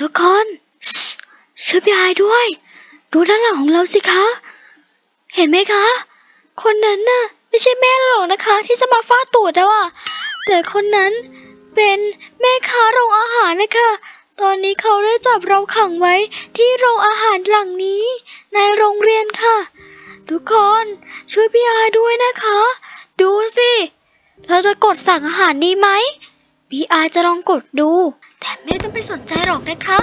ทุกคนช่วยพี่อายด้วย ดูด้านหลังของเราสิคะ เห็นไหมคะ คนนั้นน่ะ ไม่ใช่แม่เราหรอกนะคะ ที่จะมาฟาดตูดแล้วอะแต่คนนั้นเป็นแม่ค้าโรงอาหารนะคะ ตอนนี้เขาได้จับเราขังไว้ที่โรงอาหารหลังนี้ ในโรงเรียนค่ะ ทุกคนช่วยพี่อายด้วยนะคะ ดูสิ เราจะกดสั่งอาหารดีไหมพี่อาจะลองกดดู แต่ไม่ต้องไปสนใจหรอกนะคะ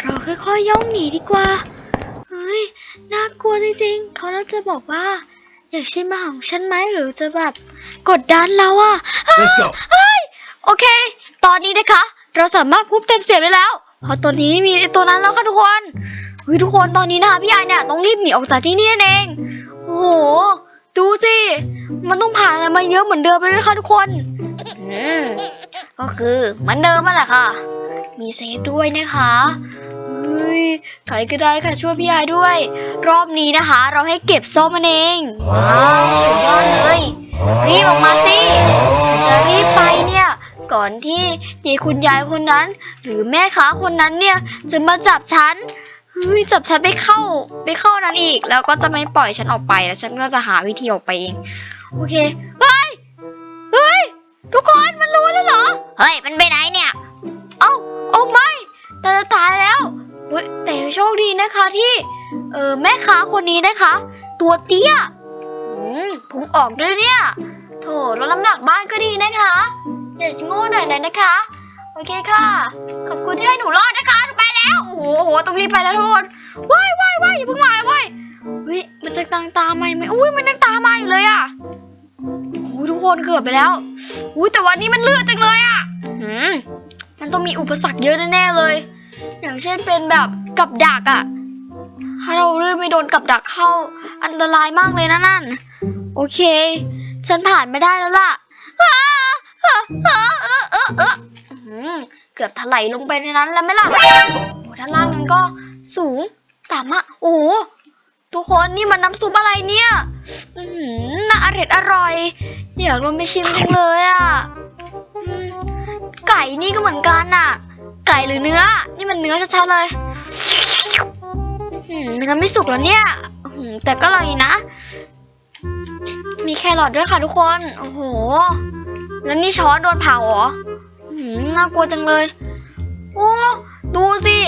เราค่อยๆย่องหนีดีกว่า เฮ้ย น่ากลัวจริงๆ เขาน่าจะบอกว่า อยากชิมอาหารของฉันไหมหรือจะแบบ กดดันเราอะ Let's go. เฮ้ย โอเค ตอนนี้นะคะ เราสามารถพูดเต็มเสียงได้แล้ว เพราะตัวนี้มีไอ้ตัวนั้นแล้วค่ะทุกคนเฮ้ยทุกคนตอนนี้นะคะพี่ไอเนี่ยต้องรีบหนีออกจากที่นี่นั่นเอง โอ้โห ดูสิ มันต้องผ่านอะไรมาเยอะเหมือนเดิมเลยนะคะทุกคนอืม ก็คือเหมือนเดิมนั่นแหละค่ะ มีเซฟด้วยนะคะเฮ้ยใครก็ได้ค่ะช่วยพี่ยายด้วย รอบนี้นะคะ เราให้เก็บส้มมันเองว้าวสุดยอดเลยรีบออกมาสิจะรีบไปเนี่ย ก่อนที่ยายคุณยายคนนั้น หรือแม่ค้าคนนั้นเนี่ยจะมาจับฉันเฮ้ยจับฉันไปเข้าไปเข้านั้นอีก แล้วก็จะไม่ปล่อยฉันออกไปแล้วฉันก็จะหาวิธีออกไปเอง โอเคเฮ้ยเฮ้ย ทุกคนมันรู้แล้วเหรอ เฮ้ย มันไปไหนเนี่ย เอ้าเอาไม่แต่จะตายแล้วเฮ้ยแต่โชคดีนะคะที่ เออแม่ค้าคนนี้นะคะ ตัวเตี้ยอืมพุงออกด้วยเนี่ยโถลดน้ำหนักบ้านก็ดีนะคะอย่าชะโง่หน่อยเลยนะคะ โอเคค่ะ ขอบคุณที่ให้หนูรอดนะคะหนูไปแล้ว โอ้โหโอ้โหต้องรีบไปแล้วทุกคนว้ายว้ายว้ายอย่าเพิ่งมาเลยเว้ยเฮ้ยมันจะตามตามมาไหมอุ้ยมันยังตามมาอยู่เลยอะโอ้โหทุก คนเกือบไปแล้ว อุ้ยแต่วันนี้มันเลือดจังเลยอะอืมมันต้องมีอุปสรรคเยอะแน่ๆเลย อย่างเช่นเป็นแบบกับดักอะถ้าเราเลื่อนไม่โดนกับดักเข้า อันตรายมากเลยนะนั่น โอเค ฉันผ่านไม่ได้แล้วล่ะเกือบถลายลงไปในนั้นแล้วไหมล่ะโอ้ด้านล่างมันก็สูงต่ำอะโอ้ คนนี่มันน้ำซุปอะไรเนี่ยหือน่าอร่อยอร่อยอยากลองไปชิมจังเลยอะอืมไก่นี่ก็เหมือนกันน่ะ ไก่หรือเนื้อ นี่มันเนื้อชัดๆเลยอืมเนื้อไม่สุกแล้วเนี่ยหือแต่ก็อร่อยนะ มีแครอทด้วยค่ะทุกคน โอ้โห แล้วนี่ช้อนโดนเผาเหรอหือน่ากลัวจังเลย โอ้ ดูสิ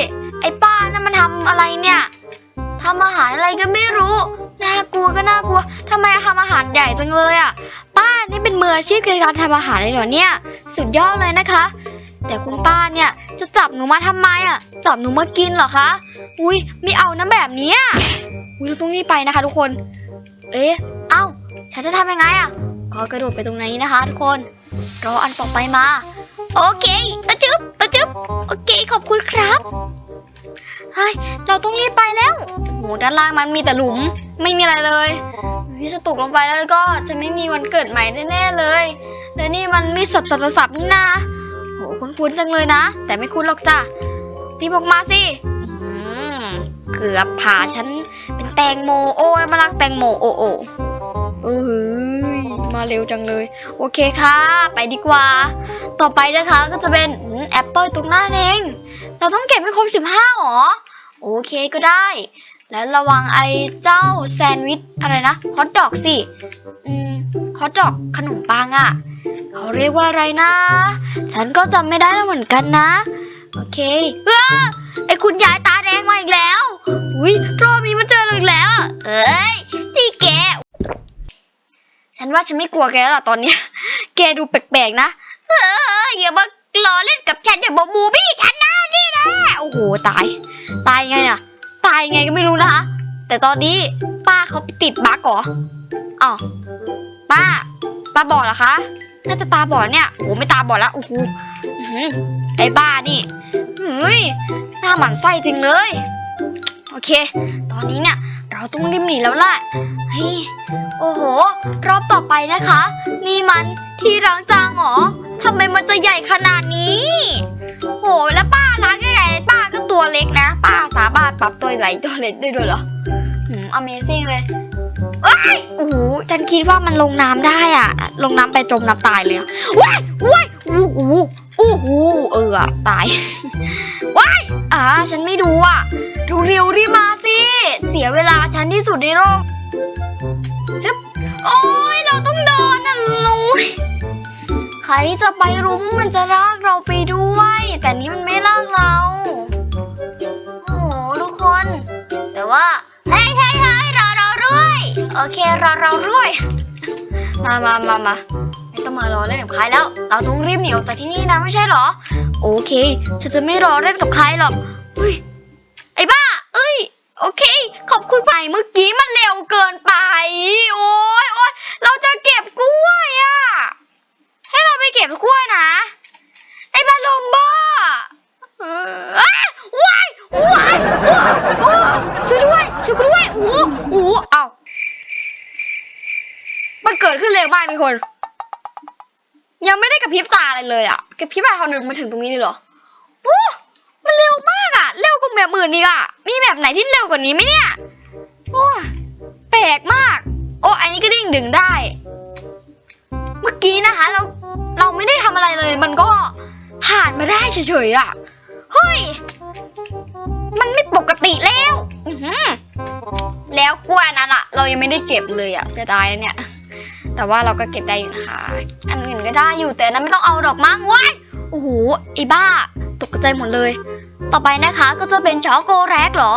ไอ้ป้านั่นมันทำอะไรเนี่ย ทำอาหารอะไรก็ไม่รู้ น่ากลัวก็น่ากลัวทำไมทำอาหารใหญ่จังเลยอะ ป้านี่เป็นมืออาชีพในการทำอาหารเลยเหรอเนี่ย สุดยอดเลยนะคะ แต่คุณป้าเนี่ยจะจับหนูมาทำไมอะ จับหนูมากินเหรอคะ อุ้ยไม่เอานะแบบนี้อุ้ยเราต้องรีบไปนะคะ ทุกคน เอ๊ะ เอ้า ฉันจะทำยังไงอะก็กระโดดไปตรงนี้นะคะ ทุกคนรออันต่อไปมา โอเคอะจึ๊บอะจึ๊บโอเคขอบคุณครับ เฮ้ย เราต้องรีบไปแล้ว โอ้โหด้านล่างมันมีแต่หลุม ไม่มีอะไรเลยวิจะตกลงไปแล้วก็จะไม่มีวันเกิดใหม่แน่ๆเลย และนี่มันมีสับสับสับนี่นาโหคุ้นๆจังเลยนะ แต่ไม่คุ้นหรอกจ้ะรีบออกมาสิเกือบผ่าฉันเป็นแตงโมโอ้ยมาลักแตงโมโอ้โอ้เอ้ยมาเร็วจังเลย โอเคค่ะ ไปดีกว่า ต่อไปนะคะก็จะเป็นแอปเปิลตรงหน้าเอง เราต้องเก็บให้ครบสิบห้าหรอ โอเคก็ได้ แล้วระวังไอ้เจ้าแซนด์วิชอะไรนะฮอทดอกสิ อืมฮอทดอกขนมปังอะ่ะเขาเรียกว่าอะไรนะ ฉันก็จำไม่ได้แล้วเหมือนกันนะ โอเคเออไอ้คุณยายตาแดงมาอีกแล้วอุ้ยรอบนี้มันเจอเราอีกแล้วอะเอ้ยที่แกฉันว่าฉันไม่กลัวแกแล้วล่ะตอนเนี้ยแกดูแปลกๆนะเอออย่ามาล้อเล่นกับฉันอย่ามาบูบี้ฉันนะนี่นะโอ้โหตาย ตายไงเนี่ย ตายไงก็ไม่รู้นะคะ แต่ตอนนี้ป้าเขาติดบั๊กเหรออ๋อป้า ป้าบอดเหรอคะ น่าจะตาบอดเนี่ยโอ้ไม่ตาบอดแล้วโอ้โหอื้อหือไอ้บ้านี่เฮ้ยหน้าหมันไส้จริงเลย โอเค ตอนนี้เนี่ยเราต้องรีบหนีแล้วแหละเฮ้ยโอ้โห รอบต่อไปนะคะ นี่มันที่ล้างจานเหรอทำไมมันจะใหญ่ขนาดนี้ โห แล้วป้าล้าง เล็กนะป้าสามารถปรับตัวใหญ่ตัวเล็กได้ด้วยเหรออืม Amazing เลยเอ้ยโอ้โหฉันคิดว่ามันลงน้ำได้อะลงน้ำไปจมน้ำตายเลยอะว้ายว้ายโอ้โหโอ้โหเออตายว้ายอ่าฉันไม่ดูอะดูเร็วรีบมาสิ เสียเวลาฉันที่สุดในโลกซึบโอ้ยเราต้องเดินน่ะลุยใครจะไปรู้มันจะลากเราไปด้วย แต่นี้มัน เครอเราด้วย มามามามาไม่ต้องมารอเล่นกับใครแล้ว เราต้องรีบหนีออกจากที่นี่นะไม่ใช่เหรอ โอเคฉันจะไม่รอเล่นกับใครหรอกเฮ้ยไอ้บ้า เอ้ย โอเค ขอบคุณไปเมื่อกี้มันไป โอ้ยโอ้ยเราจะเก็บกล้วยอะให้เราไปเก็บกล้วยนะ ไอ้บาลมบ้าเอออ้าว้ายว้ายว้ายว้ายช่วยด้วย ช่วยกูด้วยโอ้โหโอ้โหเอ้ามันเกิดขึ้นเร็วมากทุกคน ยังไม่ได้กระพริบตาอะไรเลยอะกระพริบตาทำไมมาถึงตรงนี้เลยเหรอโอ้มันเร็วมากอะเร็วกว่าแบบอื่นอีกอะมีแบบไหนที่เร็วกว่านี้ไหมเนี่ยโอ้แปลกมาก โอ้อันนี้ก็ดิ่งดึงได้ เมื่อกี้นะคะ เราเราไม่ได้ทำอะไรเลย มันก็ผ่านมาได้เฉยๆอะเฮ้ยมันไม่ปกติแล้วอือแล้วกล้วยนั้นอะเรายังไม่ได้เก็บเลยอะเสียดายนะเนี่ย แต่ว่าเราก็เก็บได้อยู่นะคะ อันอื่นก็ได้อยู่แต่นั้นไม่ต้องเอาดอกมั้งว้ายโอ้โหไอ้บ้า ตกใจหมดเลย ต่อไปนะคะก็จะเป็นช็อกโกแลตเหรอ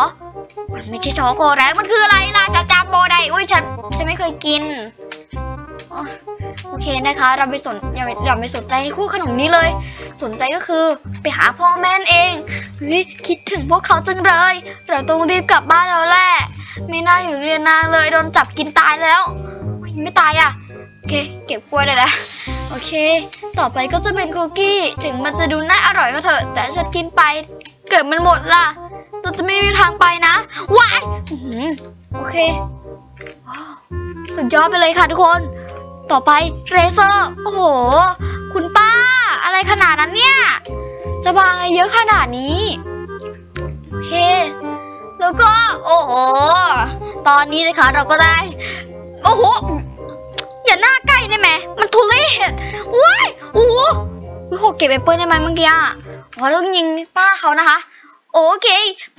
มันไม่ใช่ช็อกโกแลตมันคืออะไรล่ะจะจำโบได้อุ้ยฉันฉันไม่เคยกินโอเคนะคะ เราไปสนอย่าไปอย่าไปสนใจคู่ขนมนี้เลย สนใจก็คือไปหาพ่อแม่นเองเฮ้ยคิดถึงพวกเขาจังเลยเราต้องรีบกลับบ้านแล้วแหละไม่น่าอยู่เรียนนานเลยโดนจับกินตายแล้ว โอ้ยไม่ตายอะโอเค เก็บกล้วยได้แล้วโอเค ต่อไปก็จะเป็นคุกกี้ ถึงมันจะดูน่าอร่อยก็เถอะ แต่ฉันกินไป เกิดมันหมดล่ะเราจะไม่มีทางไปนะว้ายโอเค สุดยอดไปเลยค่ะทุกคน ต่อไปเรเซอร์โอ้โห คุณป้า อะไรขนาดนั้นเนี่ย จะวางอะไรเยอะขนาดนี้ โอเค แล้วก็ โอ้โห ตอนนี้นะคะเราก็ได้ โอ้โห อย่าหน้าใกล้ได้ไหมมันทุเรศว้ายโอ้โหมันหกเก็บแอปเปิ้ลได้ไหมเมื่อกี้อะอ๋อต้องยิงป้าเขานะคะ โอเค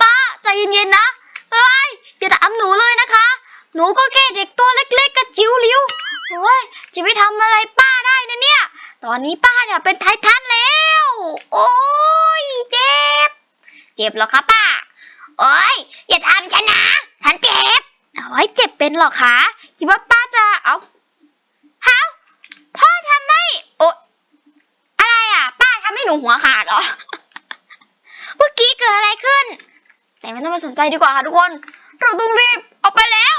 ป้าใจเย็นๆนะเอ้ยอย่าทำหนูเลยนะคะ หนูก็แค่เด็กตัวเล็กๆกระจิ๋วลิวโอ้ยจะไปทำอะไรป้าได้นะเนี่ย ตอนนี้ป้าเนี่ยเป็นไททันแล้ว โอ้ยเจ็บ เจ็บหรอคะป้า โอ้ยอย่าทำฉันนะ ฉันเจ็บโอ้ยเจ็บเป็นหรอคะ คิดว่าป้าเฮ้าพ่อทำให้ โอะอะไรอะ ป้าทำให้ห นูหัวขาดเหรอ เมื่อกี้เกิดอะไรขึ้น แต่ไม่ต้องมาสนใจดีกว่าค่ะทุกคน เราต้องรีบออกไปแล้ว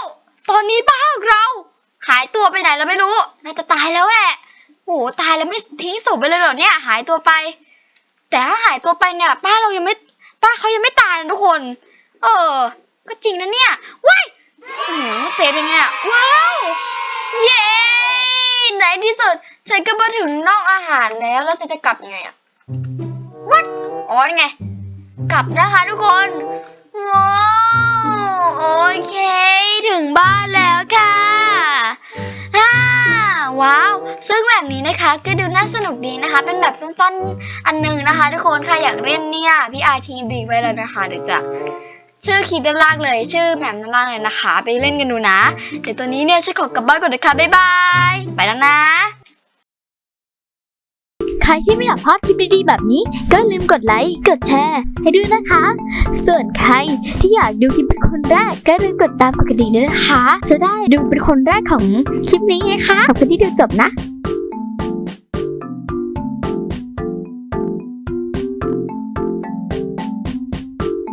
ตอนนี้ป้าเราหายตัวไปไหนแล้วไม่รู้น่าจะตายแล้วแหละโอ้โหตายแล้วไม่ทิ้งศพไปเลยเหรอเนี่ย หายตัวไป แต่ถ้าหายตัวไปเนี่ยป้าเรายังไม่ป้าเขายังไม่ตายนะทุกคน เออ ก็จริงนะเนี่ยว้ายอื้อหือเซฟยังไงอะว้าวเย้ในที่สุดฉันก็มาถึงนอกอาหารแล้วแล้วฉันจะกลับยังไงอะ วัดอ๋อนี่ไง กลับนะคะทุกคนว้าวโอเค ถึงบ้านแล้วค่ะอ่าว้าว ซึ่งแบบนี้นะคะ ก็ดูน่าสนุกดีนะคะ เป็นแบบสั้นๆ อันหนึงนะคะ ทุกคนใครอยากเล่นเนี่ย พี่อาทีดีไว้แล้วนะคะ เดี๋ยวจะชื่อคลิปด้านล่างเลย ชื่อแหม่มด้านล่างเลยนะคะ ไปเล่นกันดูนะ เดี๋ยวตัวนี้เนี่ยฉันขอกลับบ้านก่อนนะคะบ๊ายบาย ไปแล้วนะ ใครที่ไม่อยากพลาดคลิปดีๆแบบนี้ ก็ลืมกดไลค์ กดแชร์ ให้ด้วยนะคะ ส่วนใครที่อยากดูคลิปเป็นคนแรก ก็ลืมกดตามกดกระดิ่งด้วยนะคะ จะได้ดูเป็นคนแรกของคลิปนี้ไงคะ ขอบคุณที่ดูจบนะ